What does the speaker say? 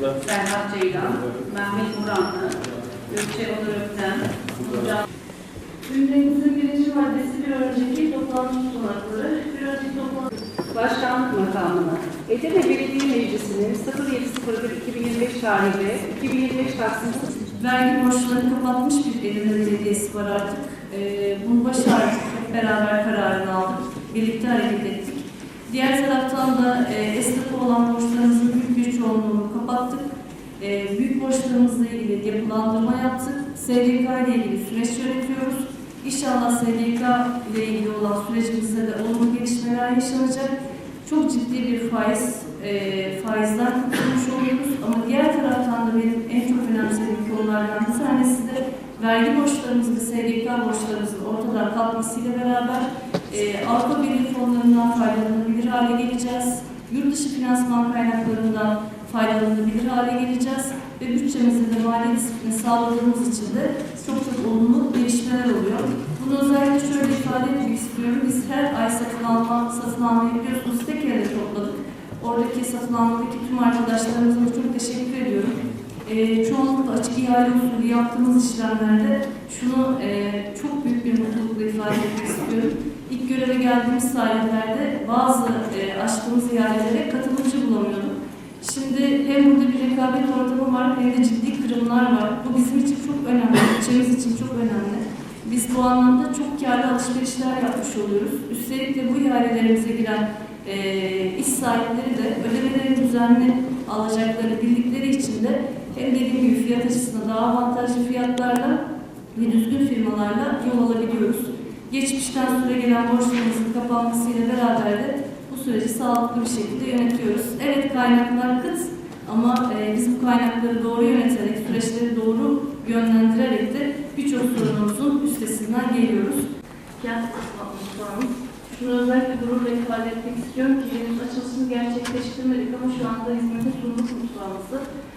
Serhat Ceylan, Mehmet Muranlı, Gökçe Onur Ökten, Nurcan Gündemimizin birinci maddesi bir önceki toplantı tutanakları. Bir önceki toplantı Başkanlık makamına Edirne Belediye Meclisi'nin 07.01.2025 tarihli 2025 Taksim vergi borçlarını kapatmış bir Edirne Belediyesi var artık. Ee, bunu başardık. Hep beraber kararını aldık. Birlikte hareket ettik. Diğer taraftan da e, esnafa olan borçlarımızın büyük bir. E, büyük borçlarımızla ilgili yapılandırma yaptık. SGK ile ilgili süreç yönetiyoruz. İnşallah SGK ile ilgili olan sürecimizde de olumlu gelişmeler yaşanacak. Çok ciddi bir faiz, e, faizden kurtulmuş oluyoruz. Ama diğer taraftan da benim en çok önemsediğim konulardan bir tanesi de vergi borçlarımızın SGK borçlarımızın ortadan kalkmasıyla beraber e, Avrupa Birliği fonlarından faydalanabilir hale geleceğiz. Yurt dışı finansman kaynaklarından faydalanabilir hale geleceğiz. Ve bütçemizin de mali disiplini sağladığımız için de çok çok olumlu gelişmeler oluyor. Bunu özellikle şöyle ifade etmek istiyorum. Biz her ay satın alma, satın almayı biliyorsunuz tek elde topladık. Oradaki satın almadaki tüm arkadaşlarımıza da çok teşekkür ediyorum. Ee, çoğunlukla açık ihale usulü yaptığımız işlemlerde şunu e, çok büyük bir mutlulukla ifade etmek istiyorum. İlk göreve geldiğimiz tarihlerde bazı e, açtığımız ihalelere katılımcı bulamıyorduk. Şimdi hem burada bir rekabet ortamı var hem de ciddi kırımlar var. Bu bizim için çok önemli, ülkemiz için çok önemli. Biz bu anlamda çok karlı alışverişler yapmış oluyoruz. Üstelik de bu ihalelerimize giren e, iş sahipleri de ödemeleri düzenli alacakları bildikleri için de hem dediğim gibi fiyat açısından daha avantajlı fiyatlarla ve düzgün firmalarla yol alabiliyoruz. Geçmişten süre gelen borçlarımızın kapanmasıyla beraber de bu süreci sağlıklı bir şekilde yönetiyoruz. Evet kaynaklar kıt ama e, biz bu kaynakları doğru yöneterek, süreçleri doğru yönlendirerek de birçok sorunumuzun üstesinden geliyoruz. Kent mutfağımız. Şunu özellikle gururla ifade etmek istiyorum ki henüz açılışını gerçekleştirmedik ama şu anda hizmete sunduk mutfağımızı.